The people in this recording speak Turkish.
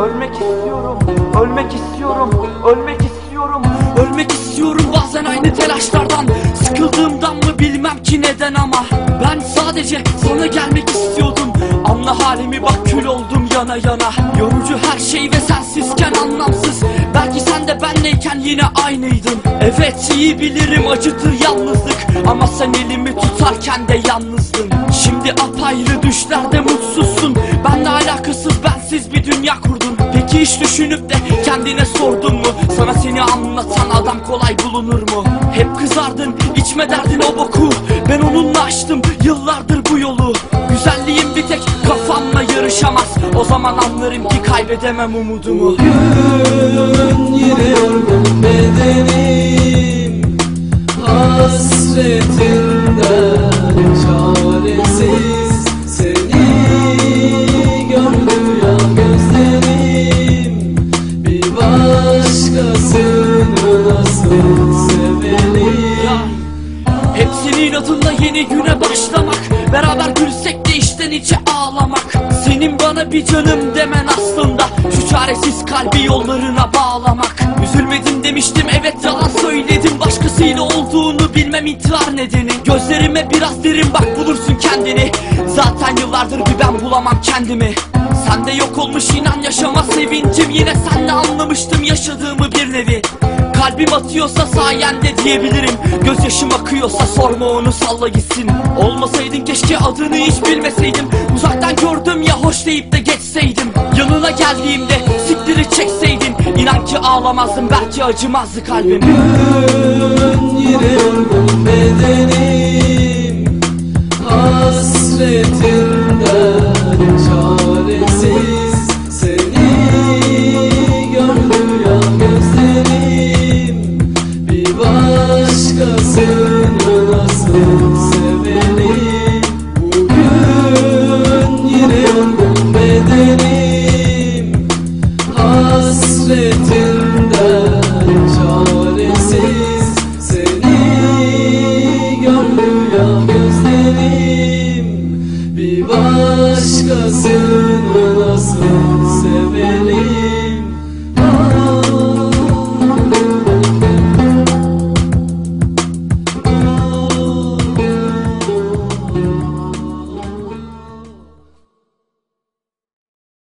Ölmek istiyorum, ölmek istiyorum, ölmek istiyorum. Ölmek istiyorum bazen aynı telaşlardan. Sıkıldığımdan mı bilmem ki neden ama. Ben sadece sana gelmek istiyordum. Anla halimi bak kül oldum yana yana. Yorucu her şey ve sensizken anlamsız. Belki sen de benleyken yine aynıydın. Evet iyi bilirim acıtır yalnızlık. Ama sen elimi tutarken de yalnızdın. Şimdi apayrı düşlerde mutsuzsun Peki hiç düşünüp de kendine sordun mu? Sana seni anlatan adam kolay bulunur mu? Hep kızardın içme derdin o boku. Ben onunla açtım yıllardır bu yolu. Güzelliğim bir tek kafamla yarışamaz. O zaman anlarım ki kaybedemem umudumu. Gün yine yorgun bedenim. Hasretinden çaresiz başkasını nasıl severim Hepsinin adında yeni güne başlamak Beraber gülsek de içten içe ağlamak. Senin bana bir canım demen aslında Şu çaresiz kalbi yollarına bağlamak. Üzülmedim demiştim evet yalan söyledim Başkasıyla olduğunu bilmem intihar nedeni Gözlerime biraz derin bak bulursun kendini. Zaten yıllardır bir ben bulamam kendimi. Sende yok olmuş inan yaşama sevincim. Yine senle anlamıştım yaşadığımı bir nevi. Kalbim atıyorsa sayende diyebilirim. Gözyaşım akıyorsa sorma onu salla gitsin. Olmasaydın keşke adını hiç bilmeseydim. Uzaktan gördüm ya hoş deyip de geçseydim. Yanına geldiğimde siktiri çekseydin İnan ki ağlamazdım belki acımazdı kalbim Hasretinden çaresiz Seni gördü ya gözlerim Bir severim nasıl